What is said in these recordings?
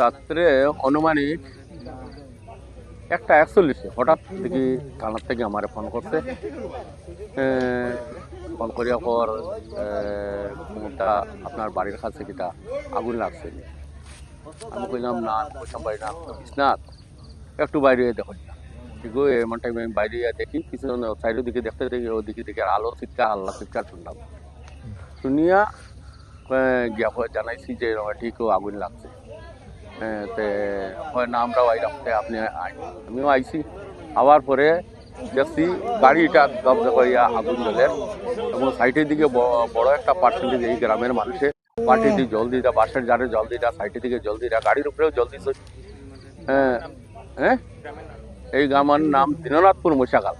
রাত্রে অনুমানিক একটা একচল্লিশে হঠাৎ দেখি থানার থেকে আমারে ফোন করছে। ফোন করিয়া পর আপনার বাড়ির কাছে কিটা আগুন লাগছে। আমি কইলাম, না আমি বাড়ি না বিশ্বনাথ একটু বাইরে দেখো। ঠিক এমন টাইমে আমি বাইরে দেখি, পিছনে সাইডের দিকে দেখতে দেখি, ওদিকে দিকে আলো চিৎকার আল্লাহ চিৎকার শুনলাম। শুনিয়া জানাইছি যে এরকম ঠিক আগুন লাগছে। হ্যাঁ, তে হয় না আমরাও আইলাম তে আপনি আমিও আইছি। আবার পরে দেখছি গাড়িটা দগ্ধ করিয়া আগুন জ্বলের এবং সাইডের দিকে বড় একটা পার্সেন্টেজ এই গ্রামের মানুষের পার্টি দিয়ে জল দিতা বাসের জারে জল দিতা সাইডের দিকে জল দিতা গাড়ির উপরেও জল দিছে। হ্যাঁ হ্যাঁ? এই গ্রামের নাম দীননাথপুর মশাকাল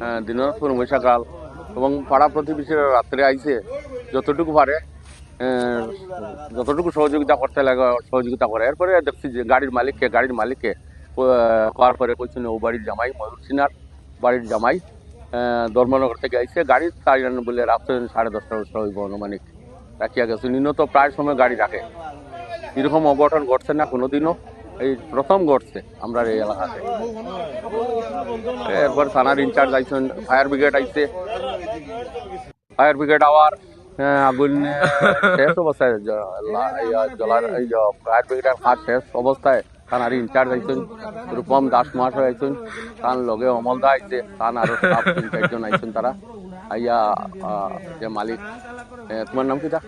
হ্যাঁ দীননাথপুর মশাকাল এবং পাড়া প্রতিবেশীরা রাত্রে আইসে যতটুকু পারে যতটুকু সহযোগিতা করতে লাগে, সহযোগিতা করে। এরপরে দেখছি যে গাড়ির মালিককে গাড়ির মালিককে করার পরে কইছেন ও বাড়ির জামাই ময়ূর সিনার বাড়ির জামাই ধর্মনগর থেকে আইসে গাড়ি জন্য বলে রাত্রে সাড়ে দশটা দশটা হইব অনুমানিক রাখিয়া গেছে। নিম্নত প্রায় সময় গাড়ি রাখে। এরকম অঘটন ঘটছে না, কোনোদিনও। এই প্রথম ঘটছে আমরা এই এলাকাতে। এরপর থানার ইনচার্জ আইসেন ফায়ার ব্রিগেড আইছে। ফায়ার ব্রিগেড আবার হ্যাঁ, শেষ শেষ রূপম দাস মহাশয় তার লগে অমল দা আইছে তার আরও স্টাফ তারা। আইয়া যে মালিক তোমার নাম কি তা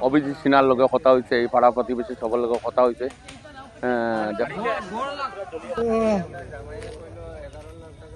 অভিজিৎ সিনহার লগে কথা হয়েছে এই পাড়া প্রতিবেশী সবার লগে কথা হয়েছে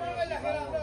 ولا حرام